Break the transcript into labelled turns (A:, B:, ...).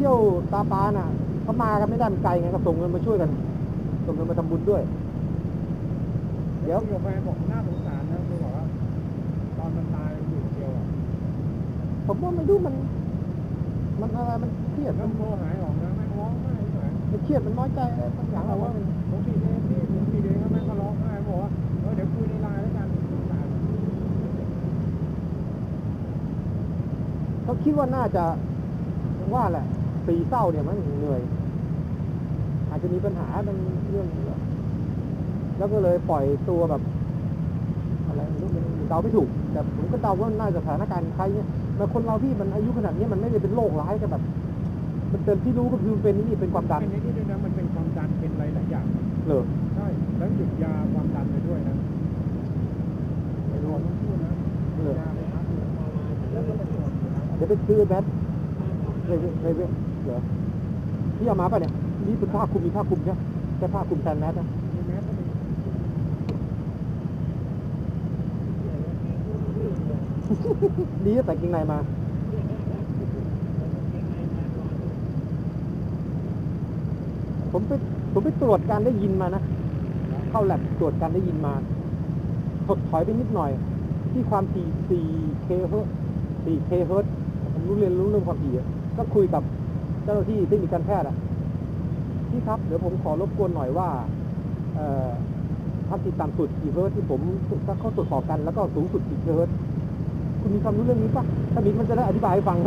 A: เที่ยวตาปาน่ะเขามากันไม่ได้มันไกลไงก็ส่งเงินมาช่วยกันส่งเงินมาทำบุญด้วย เดี๋ยว
B: คุยกับแฟนบอกน่าสงสารนะคือบอกว่าตอนมันตายมันอยู่คนเดียวอะ
A: ผมว่าไม่รู้มัน มันอะไรมันเครียด
B: แล้ว
A: มัน
B: โทรหายออกนะแม่งร้องไห้ที่ไหน
A: มันเครียดมันน้อยใจอะไรบางอย่าง
B: แต่
A: เรา
B: ว่า
A: ว่ามัน
B: ผมผิดเองพี่ผมผิดเองแล้วแม่งก็ร้องไห้บอกว่าเออเดี๋ยวคุยในไลน์แล้วกันสงสาร
A: เขาคิดว่าน่าจะว่าแหละ สีเศร้าเนี่ยมันเหนื่อย อาจจะมีปัญหาเป็นเรื่อง แล้วก็เลยปล่อยตัวแบบ อะไรไม่รู้มันเดาไม่ถูก แต่ผมก็เดาว่าน่าจะสถานการณ์ใครเนี่ยแต่คนเราที่มันอายุขนาดนี้มันไม่ได้เป็นโรคร้ายแต่แบบ มันเป็นที่รู้ก็คือมันเป็นนี่เป็นความดัน
B: เป็นไอ้นี่ด้วยนะมันเป็นความดันเป็นอะไรหลายอย่าง
A: เหรอ
B: ใช่แล้วหยุดยาความดันไปด้วยนะไปรวมต้องพูดนะ
A: เหรอ
B: ยาไปพักหนึ่งแล้วก็ไปตรวจนะ
A: เดี๋ยวไปซื้อแบทเลยเลย เลยเหรอพี่เอามาป่ะเนี่ยนี่เป็นผ้าคลุมมีผ้าคลุมใช่ไหมใช่ผ้าคลุมแทนแมสนะ
B: มีแมสก็มี
A: ดีก็ใส่กางเกงในมาผมไปผมไปตรวจการได้ยินมานะ เข้าแลบตรวจการได้ยินมา ถดถอยไปนิดหน่อย ที่ความถี่ 4K เฮิร์ต 4K เฮิร์ตผมรู้เรียนรู้เรื่องความถี่อะก็คุยกับ เจ้าหน้าที่เทคนิคการแพทย์อะพี่ครับ เดี๋ยวผมขอรบกวนหน่อยว่าพักติดตามถี่ต่ำสุดกี่เฮิร์ตที่ผมถ้าเขาตรวจสอบกันแล้วก็สูงสุดกี่เฮิร์ตคุณมีความรู้เรื่องนี้ปะถ้ามีมันจะได้อธิบายให้ฟังโ